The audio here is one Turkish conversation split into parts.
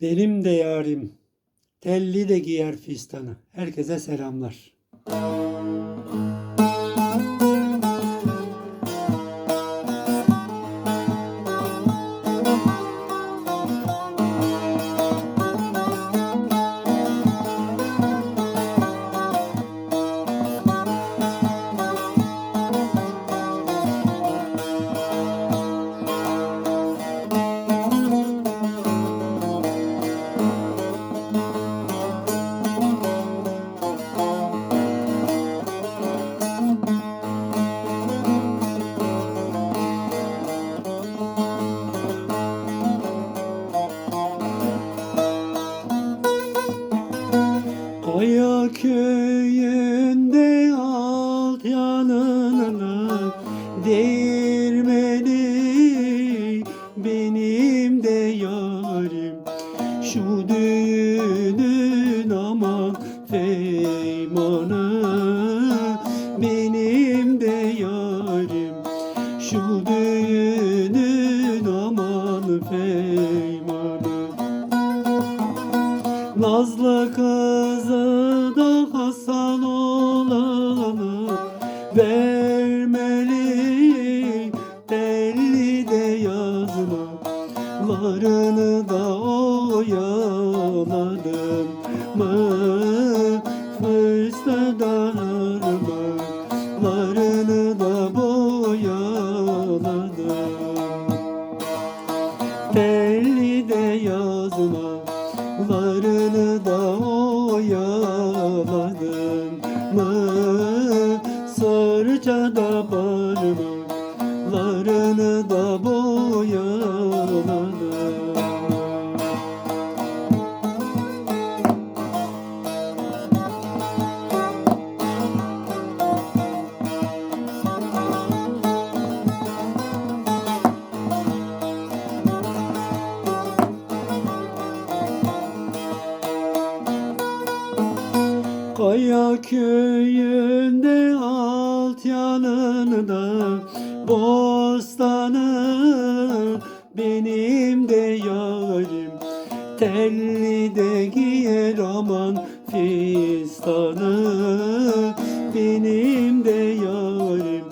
Benim de yarim telli de giyer fistanı. Herkese selamlar. Kaya köyünde alt yanına değirmeni benim de yarim. Şu düğünün aman feymanı benim de yarim. Şu düğünün aman feymanı. Nazlı kızı vermeli. Belli de yazmalarını da oyaladım. Mı fıstıklarını da boyaladım. Belli de yazmalarını da Sırça da parmaklarını da boyaladım Kaya köyünde yanında bostanı. Benim de yarim telli de giyer aman fistanı. Benim de yarim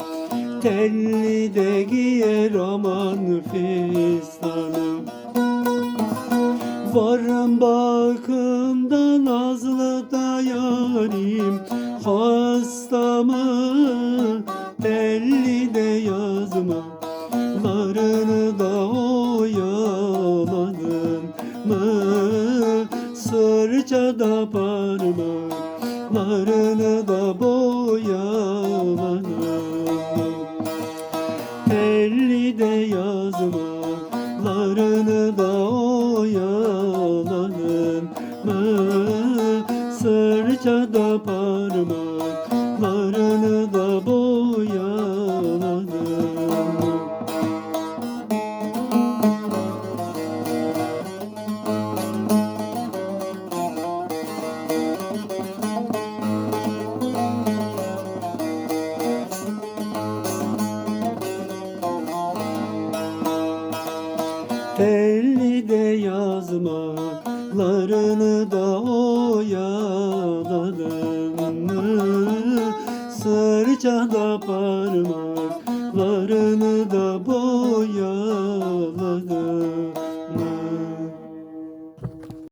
telli de giyer aman fistanı. Varım bakımda nazlı da yarim Hastamı yazmalarını da oyaladım mı? Sırça da parmaklarını da boyaladım Elli de yazmalarını da oyaladım mı? Sırça da Telli de yazmalarını da oyaladım. Mı Sırça da parmak